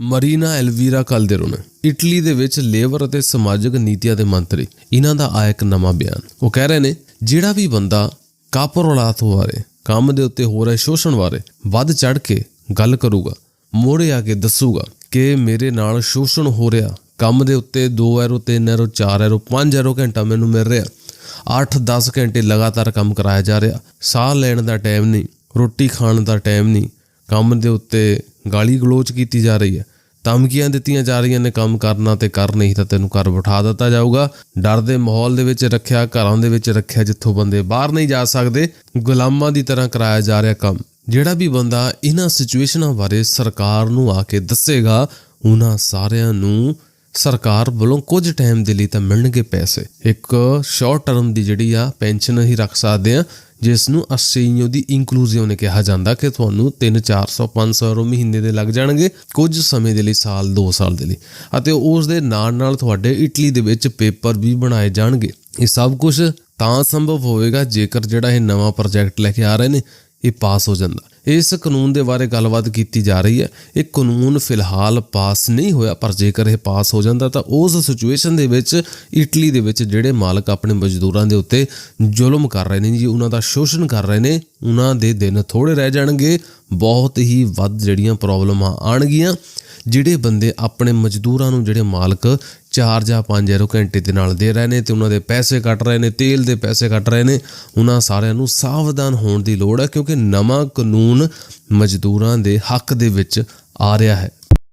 Marina Elvira ਕਲਦੇਰੋਨ Italy ਦੇ ਵਿੱਚ labour ਅਤੇ ਸਮਾਜਿਕ ਨੀਤੀਆਂ ਦੇ ਮੰਤਰੀ। ਇਹਨਾਂ ਦਾ ਆਇਆ ਇੱਕ ਨਵਾਂ ਬਿਆਨ। ਉਹ ਕਹਿ ਰਹੇ ਨੇ, ਜਿਹੜਾ ਵੀ ਬੰਦਾ ਕਾਪਰੋਲਾਤ ਬਾਰੇ ਕੰਮ ਦੇ ਉੱਤੇ ਹੋ ਰਹੇ ਸ਼ੋਸ਼ਣ ਬਾਰੇ ਵੱਧ ਚੜ ਕੇ ਗੱਲ ਕਰੂਗਾ ਮੋੜੇ ਆ ਕੇ ਦੱਸੂਗਾ ਕਿ ਮੇਰੇ ਨਾਲ ਸ਼ੋਸ਼ਣ ਹੋ ਰਿਹਾ। ਕੰਮ ਦੇ ਉੱਤੇ 2 ਐਰੋ 3 ਐਰੋ 4 ਐਰੋ 5 ਐਰੋ ਘੰਟਾ ਮੈਨੂੰ ਮਿਲ ਰਿਹਾ। 8-10 ਘੰਟੇ ਲਗਾਤਾਰ ਕੰਮ ਕਰਾਇਆ ਜਾ ਰਿਹਾ। ਸਾਹ ਲੈਣ ਦਾ ਟਾਈਮ ਨਹੀਂ, ਰੋਟੀ ਖਾਣ ਦਾ ਟਾਈਮ ਨਹੀਂ, ਕੰਮ ਦੇ ਉੱਤੇ ਗਾਲੀ ਗਲੋਚ ਕੀਤੀ ਜਾ ਰਹੀ ਹੈ। ਧਮਕੀਆਂ ਦਿੱਤੀਆਂ ਜਾ ਰਹੀਆਂ ਨੇ, ਕੰਮ ਕਰਨਾ ਤੇ ਕਰ ਨਹੀਂ ਤਾਂ ਤੈਨੂੰ ਘਰ ਬਿਠਾ ਦਿੱਤਾ ਜਾਊਗਾ। ਡਰ ਦੇ ਮਾਹੌਲ ਦੇ ਵਿੱਚ ਰੱਖਿਆ, ਘਰਾਂ ਦੇ ਵਿੱਚ ਰੱਖਿਆ, ਜਿੱਥੋਂ ਬੰਦੇ ਬਾਹਰ ਨਹੀਂ ਜਾ ਸਕਦੇ, ਗੁਲਾਮਾਂ ਦੀ ਤਰ੍ਹਾਂ ਕਰਾਇਆ ਜਾ ਰਿਹਾ ਕੰਮ। ਜਿਹੜਾ ਵੀ ਬੰਦਾ ਇਹਨਾਂ ਸਿਚੁਏਸ਼ਨਾਂ ਬਾਰੇ ਸਰਕਾਰ ਨੂੰ ਆ ਕੇ ਦੱਸੇਗਾ, ਉਹਨਾਂ ਸਾਰਿਆਂ ਨੂੰ ਸਰਕਾਰ ਵੱਲੋਂ ਕੁਝ ਟਾਈਮ ਦੇ ਲਈ ਤਾਂ ਮਿਲਣਗੇ ਪੈਸੇ। ਇੱਕ ਸ਼ਾਰਟ ਟਰਮ ਦੀ ਜਿਹੜੀ ਆ, ਪੈਨਸ਼ਨ ਹੀ ਰੱਖ ਸਕਦੇ ਆ ਜਿਸ ਨੂੰ ਅਸੇਨਿਓ ਦੀ ਇਨਕਲੂਜ਼ਿਵ ਨੇ ਕਿਹਾ ਜਾਂਦਾ ਕਿ ਤੁਹਾਨੂੰ 3 400 500 ਯੂਰੋ ਮਹੀਨੇ ਦੇ ਲੱਗ ਜਾਣਗੇ, ਕੁਝ ਸਮੇਂ ਦੇ ਲਈ, ਸਾਲ 2 ਸਾਲ ਦੇ ਲਈ। ਅਤੇ ਉਸ ਦੇ ਨਾਲ ਨਾਲ ਤੁਹਾਡੇ ਇਟਲੀ ਦੇ ਵਿੱਚ ਪੇਪਰ ਵੀ ਬਣਾਏ ਜਾਣਗੇ। ਇਹ ਸਭ ਕੁਝ ਤਾਂ ਸੰਭਵ ਹੋਵੇਗਾ ਜੇਕਰ ਜਿਹੜਾ ਇਹ ਨਵਾਂ ਪ੍ਰੋਜੈਕਟ ਲੈ ਕੇ ਆ ਰਹੇ ਨੇ, ਇਹ ਪਾਸ ਹੋ ਜਾਂਦਾ। ਇਸ ਕਾਨੂੰਨ ਦੇ ਬਾਰੇ ਗੱਲਬਾਤ ਕੀਤੀ ਜਾ ਰਹੀ ਹੈ। ਇਹ ਕਾਨੂੰਨ ਫਿਲਹਾਲ ਪਾਸ ਨਹੀਂ ਹੋਇਆ, ਪਰ ਜੇਕਰ ਇਹ ਪਾਸ ਹੋ ਜਾਂਦਾ ਤਾਂ ਉਸ ਸਿਚੁਏਸ਼ਨ ਦੇ ਵਿੱਚ, ਇਟਲੀ ਦੇ ਵਿੱਚ ਜਿਹੜੇ ਮਾਲਕ ਆਪਣੇ ਮਜ਼ਦੂਰਾਂ ਦੇ ਉੱਤੇ ਜ਼ੁਲਮ ਕਰ ਰਹੇ ਨੇ ਜੀ, ਉਹਨਾਂ ਦਾ ਸ਼ੋਸ਼ਣ ਕਰ ਰਹੇ ਨੇ, ਉਹਨਾਂ ਦੇ ਦਿਨ ਥੋੜੇ ਰਹਿ ਜਾਣਗੇ, ਬਹੁਤ ਹੀ ਵੱਧ ਜਿਹੜੀਆਂ ਪ੍ਰੋਬਲਮਾਂ ਆਣਗੀਆਂ ਜਿਹੜੇ ਬੰਦੇ ਆਪਣੇ ਮਜ਼ਦੂਰਾਂ ਨੂੰ ਜਿਹੜੇ ਮਾਲਕ 4 ਜਾਂ 5 ਯੂਰੋ ਘੰਟੇ ਦੇ ਨਾਲ ਦੇ ਰਹੇ ਨੇ ਤੇ ਉਹਨਾਂ ਦੇ ਪੈਸੇ ਕੱਟ ਰਹੇ ਨੇ, ਤੇਲ ਦੇ ਪੈਸੇ ਕੱਟ ਰਹੇ ਨੇ, ਉਹਨਾਂ ਸਾਰਿਆਂ ਨੂੰ ਸਾਵਧਾਨ ਹੋਣ ਦੀ ਲੋੜ ਹੈ, ਕਿਉਂਕਿ ਨਵਾਂ ਕਾਨੂੰਨ ਕਾਨੂੰਨ ਮਜ਼ਦੂਰਾਂ ਦੇ ਹੱਕ ਦੇ ਵਿੱਚ ਆ ਰਿਹਾ ਹੈ।